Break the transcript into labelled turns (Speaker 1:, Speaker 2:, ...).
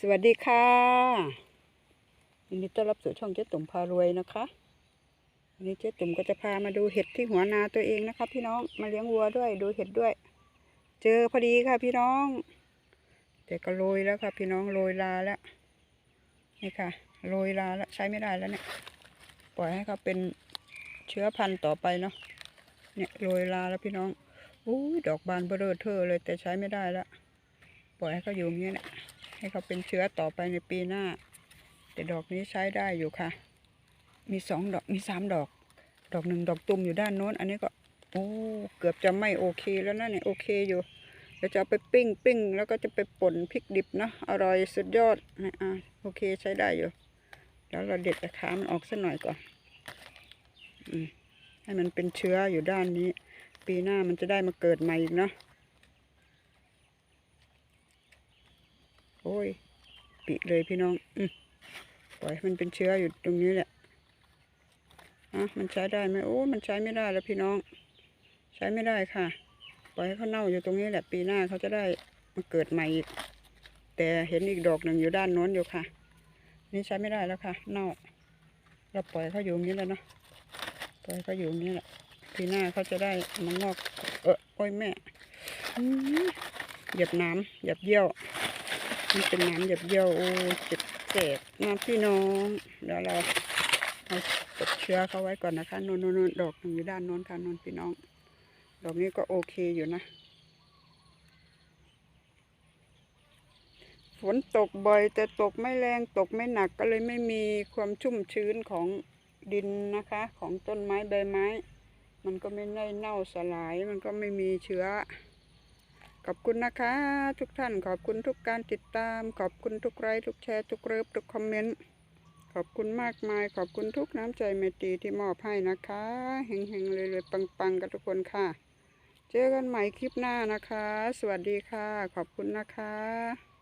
Speaker 1: สวัสดีค่ะยินดีต้อนรับสู่ช่องเจ๊ตุ่มพารวยนะคะวันนี้เจ๊ตุ่มก็จะพามาดูเห็ดที่หัวนาตัวเองนะคะ พี่น้องมาเลี้ยงวัวด้วยดูเห็ดด้วย เจอพอดีค่ะพี่น้อง แต่ก็โรยแล้วค่ะ พี่น้องโรยลาแล้วนี่ค่ะโรยลาแล้วใช้ไม่ได้แล้วเนี่ย ปล่อยให้เขาเป็นเชื้อพันธุ์ต่อไปเนาะเนี่ยโรยลาแล้วพี่น้องอุ้ยดอกบานเบอรอเทอเลยแต่ใช้ไม่ได้แล้วปล่อยให้เขาอยู่อย่างนี้แหละ ให้เขาเป็นเชื้อต่อไปในปีหน้า แต่ดอกนี้ใช้ได้อยู่ค่ะ มีสองดอกมีสามดอก ดอกหนึ่งดอกตุ่มอยู่ด้านโน้น อันนี้ก็ โอ้เกือบจะไม่โอเคแล้วนะเนี่ยโอเคอยู่เดี๋ยวจะเอาไปปิ้งปิ้งแล้วก็จะไปป่นพริกดิบเนาะอร่อยสุดยอดนะอะโอเคใช้ได้อยู่แล้วเราเด็ดตะขามันออกสักหน่อยก่อนอืมให้มันเป็นเชื้ออยู่ด้านนี้ ปีหน้ามันจะได้มาเกิดใหม่อีกเนาะ โอ้ย ปิเลยพี่น้อง อืมปล่อยมันเป็นเชื้ออยู่ตรงนี้แหละอะมันใช้ได้ไหมโอ้มันใช้ไม่ได้แล้วพี่น้อง ใช้ไม่ได้ค่ะ ปล่อยให้เขาเน่าอยู่ตรงนี้แหละ ปีหน้าเขาจะได้มาเกิดใหม่อีก แต่เห็นอีกดอกหนึ่งอยู่ด้านโน้นอยู่ค่ะ นี่ใช้ไม่ได้แล้วค่ะ เน่า เราปล่อยเขาอยู่อย่างนี้แล้วเนาะ ปล่อยเขาอยู่อย่างนี้แหละ ปีหน้าเขาจะได้มันงอก เออโอ้ยแม่เหยียบน้ำเหยียบเยี่ยว มันเป็นน้ำหยดเยี่ยวโอ้เจ็บเจ็บนะพี่น้องเดี๋ยวเราเอากดเชื้อเขาไว้ก่อนนะคะนนนนดอกอยู่ด้านโน้นค่ะนนพี่น้อง ดอกนี้ก็โอเคอยู่นะ ฝนตกบ่อยแต่ตกไม่แรงตกไม่หนักก็เลยไม่มีความชุ่มชื้นของดินนะคะ ของต้นไม้ใบไม้ มันก็ไม่ได้เน่าสลายมันก็ไม่มีเชื้อ ขอบคุณนะคะ ทุกท่านขอบคุณทุกการติดตาม ขอบคุณทุกไลค์ทุกแชร์ทุกเริบทุกคอมเมนต์ขอบคุณมากมาย ขอบคุณทุกน้ำใจเมตีที่มอบให้นะคะเฮงๆเลยเลยๆปังๆ กันทุกคนค่ะ เจอกันใหม่คลิปหน้านะคะ สวัสดีค่ะ ขอบคุณนะคะ